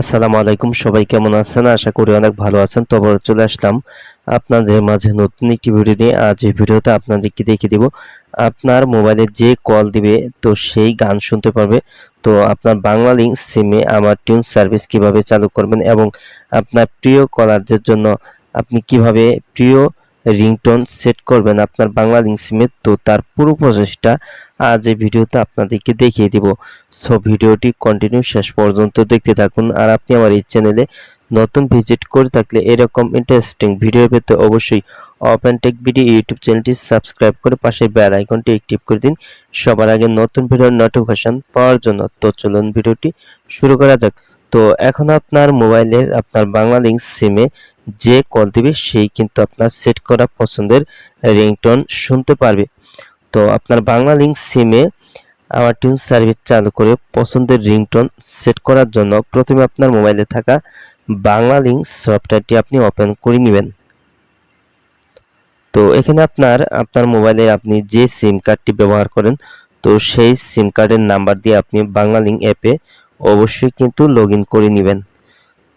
আসসালামু আলাইকুম, সবাই কেমন আছেন? আশা করি অনেক ভালো আছেন। তবে চলে আসলাম আপনাদের মাঝে নতুন একটি ভিডিও নিয়ে। আজ এই ভিডিওতে আপনাদেরকে দেখিয়ে দিব, আপনার মোবাইলে যে কল দিবে, তো সেই গান শুনতে পারবে। তো আপনার বাংলা লিঙ্ক সিমে আমার টিউন সার্ভিস কীভাবে চালু করবেন এবং আপনার প্রিয় কলারদের জন্য আপনি কীভাবে প্রিয় রিংটোন সেট করবেন আপনার বাংলা লিঙ্ক সিমে তো তার পুরো প্রসেসটা আজ এই ভিডিওতে আপনাদেরকে দেখিয়ে দিব। সো ভিডিওটি কন্টিনিউ শেষ পর্যন্ত দেখতে থাকুন আর আপনি আমার এই চ্যানেলে নতুন ভিজিট করে থাকলে এরকম ইন্টারেস্টিং ভিডিও পেতে অবশ্যই ওপেন টেক ভিডিও ইউটিউব চ্যানেলটি সাবস্ক্রাইব করে পাশে বেল আইকনটি অ্যাক্টিভ করে দিন। সবার আগে নতুন ভিডিওর নোটিফিকেশন পাওয়ার জন্য। তো চলুন ভিডিওটি শুরু করা যাক। তো এখন আপনার মোবাইলের আপনার বাংলা লিঙ্ক সিমে যে কল দিবে, সেই কিন্তু আপনার সেট করা পছন্দের রিংটোন শুনতে পারবে। তো আপনার বাংলা লিঙ্ক সিমে আমার টিউন সার্ভিস চালু করে পছন্দের রিংটোন সেট করার জন্য প্রথমে আপনার মোবাইলে থাকা বাংলা লিঙ্ক সফটওয়্যারটি আপনি ওপেন করে নেবেন। তো এখানে আপনার আপনার মোবাইলে আপনি যে সিম কার্ডটি ব্যবহার করেন, তো সেই সিম কার্ডের নাম্বার দিয়ে আপনি বাংলা লিঙ্ক অ্যাপে অবশ্যই কিন্তু লগ করে নেবেন।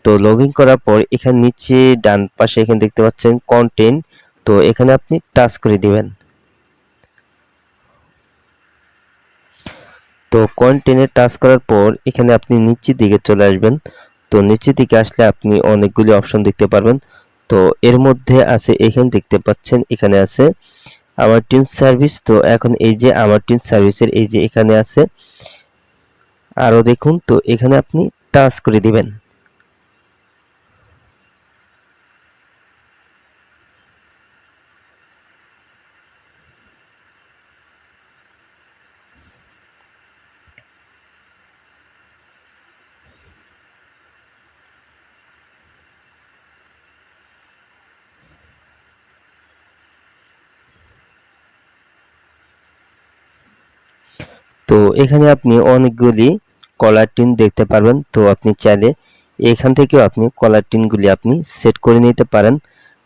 তো লগ করার পর এখানে নিচে ডান পাশে এখানে দেখতে পাচ্ছেন কন্টেন্ট তো এখানে আপনি টাচ করে দিবেন। তো কন্টেন্টে টাচ করার পর এখানে আপনি নিচের দিকে চলে আসবেন। তো নিচের দিকে আসলে আপনি অনেকগুলি অপশন দেখতে পারবেন। তো এর মধ্যে আছে, এখানে দেখতে পাচ্ছেন, এখানে আছে আমার টিন সার্ভিস তো এখন এই যে আমার টিন সার্ভিসের এই যে এখানে আছে আরও দেখুন, তো এখানে আপনি টাচ করে দিবেন। তো এখানে আপনি অনেকগুলি কলার টিন দেখতে পারবেন। তো আপনি চাইলে এখান থেকেও আপনি কলার টিনগুলি আপনি সেট করে নিতে পারেন।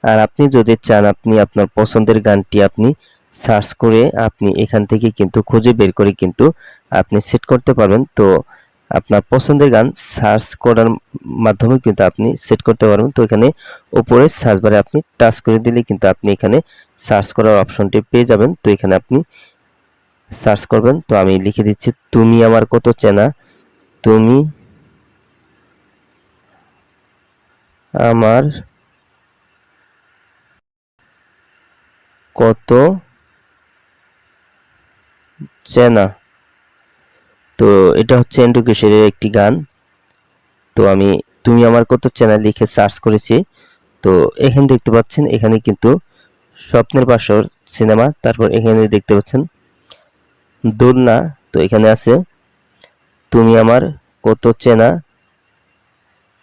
আর আপনি যদি চান আপনি আপনার পছন্দের গানটি আপনি সার্চ করে আপনি এখান থেকে কিন্তু খুঁজে বের করে কিন্তু আপনি সেট করতে পারবেন। তো আপনার পছন্দের গান সার্চ করার মাধ্যমে কিন্তু আপনি সেট করতে পারবেন। তো এখানে উপরে সার্চ বারে আপনি টাচ করে দিলে কিন্তু আপনি এখানে সার্চ করার অপশনটি পেয়ে যাবেন। তো এখানে আপনি সার্চ করবেন। তো আমি লিখে দিচ্ছি, তুমি আমার কত চেনা? তুমি আমার কত চেনা? তো এটা হচ্ছে এন্ডু কিশোরের একটি গান। তো আমি, তুমি আমার কত চেনা? লিখে সার্চ করেছি। তো এখানে দেখতে পাচ্ছেন, এখানে কিন্তু স্বপ্নের পাশর সিনেমা, তারপর এখানে দেখতে পাচ্ছেন দোলনা, তো এখানে আছে, তুমি আমার কত চেনা?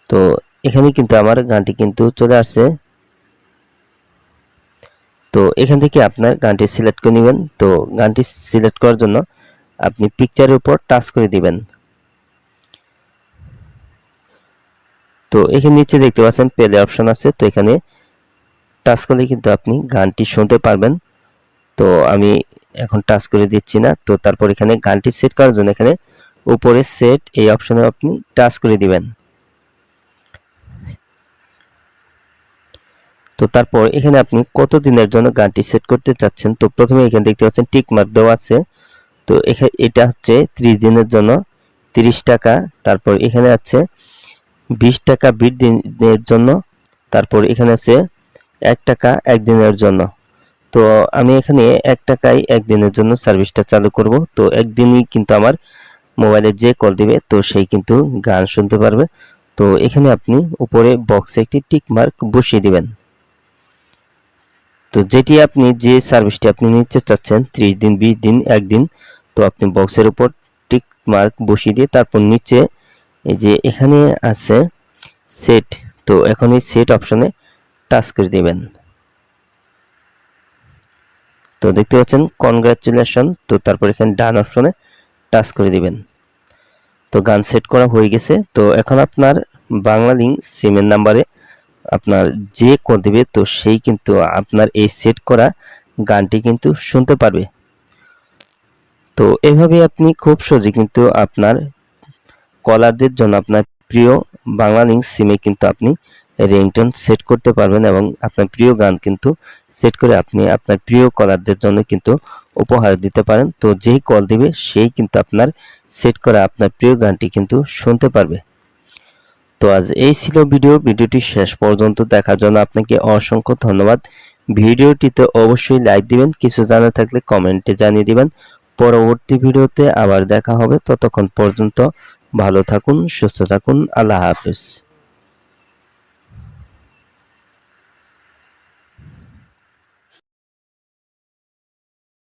তো এখানে কিন্তু আমার গানটি কিন্তু চলে আসছে। তো এখান থেকে আপনার গানটি সিলেক্ট করে নেবেন। তো গানটি সিলেক্ট করার জন্য আপনি পিকচারের উপর টাচ করে দিবেন। তো এখানে নিচে দেখতে পাচ্ছেন, প্লে অপশন আছে। তো এখানে টাচ করলে কিন্তু আপনি গানটি শুনতে পারবেন। তো আমি এখন টাচ করে দিচ্ছি না। তো তারপর এখানে গানটি সেট করার জন্য এখানে উপরে সেট এই অপশনে আপনি টাচ করে দিবেন। তো তারপর এখানে আপনি কত দিনের জন্য গানটি সেট করতে চাচ্ছেন? তো প্রথমে এখানে দেখতে পাচ্ছেন টিক মার্ক দেওয়া আছে। তো এখানে এটা হচ্ছে 30 দিনের জন্য 30 টাকা। তারপর এখানে আছে 20 টাকা 20 দিনের জন্য। তারপর এখানে আছে 1 টাকা একদিনের জন্য। তো আমি এখানে এক টাকায় একদিনের জন্য সার্ভিসটা চালু করব। তো একদিনই কিন্তু আমার মোবাইলে যে কল দিবে, তো সেই কিন্তু গান শুনতে পারবে। তো এখানে আপনি উপরে বক্সে একটি টিক মার্ক বসিয়ে দিবেন। তো যেটি আপনি যে সার্ভিসটি আপনি নিতে চাচ্ছেন, ত্রিশ দিন, বিশ দিন একদিন তো আপনি বক্সের উপর টিক মার্ক বসিয়ে দিয়ে তারপর নিচে এই যে এখানে আছে সেট তো এখন এই সেট অপশনে টাচ করে দিবেন। তো দেখতে পাচ্ছেন কনগ্রাচুলেশন তো তারপর এখানে ডান অপশনে টাচ করে দিবেন। তো গান সেট করা হয়ে গেছে। তো এখন আপনার বাংলা লিঙ্ক সিমের নাম্বারে আপনার যে কল দিবে, তো সেই কিন্তু আপনার এই সেট করা গানটি কিন্তু শুনতে পারবে। তো এভাবে আপনি খুব সহজে কিন্তু আপনার কলারদের জন্য আপনার প্রিয় বাংলালিংক সিমে কিন্তু আপনি রিংটোন সেট করতে পারবেন এবং আপনার প্রিয় গান কিন্তু সেট করে আপনি আপনার প্রিয় কলারদের জন্য কিন্তু উপহার দিতে পারেন। তো যেই কল দিবে সেই কিন্তু আপনার সেট করা আপনার প্রিয় গানটি কিন্তু শুনতে পারবে। তো আজ এই ছিল ভিডিও। ভিডিওটি শেষ পর্যন্ত দেখার জন্য আপনাকে অসংখ্য ধন্যবাদ। ভিডিওটিতে অবশ্যই লাইক দিবেন, কিছু জানা থাকলে কমেন্টে জানিয়ে দিবেন। পরবর্তী ভিডিওতে আবার দেখা হবে। ততক্ষণ পর্যন্ত ভালো থাকুন, সুস্থ থাকুন। আল্লাহ হাফিজ।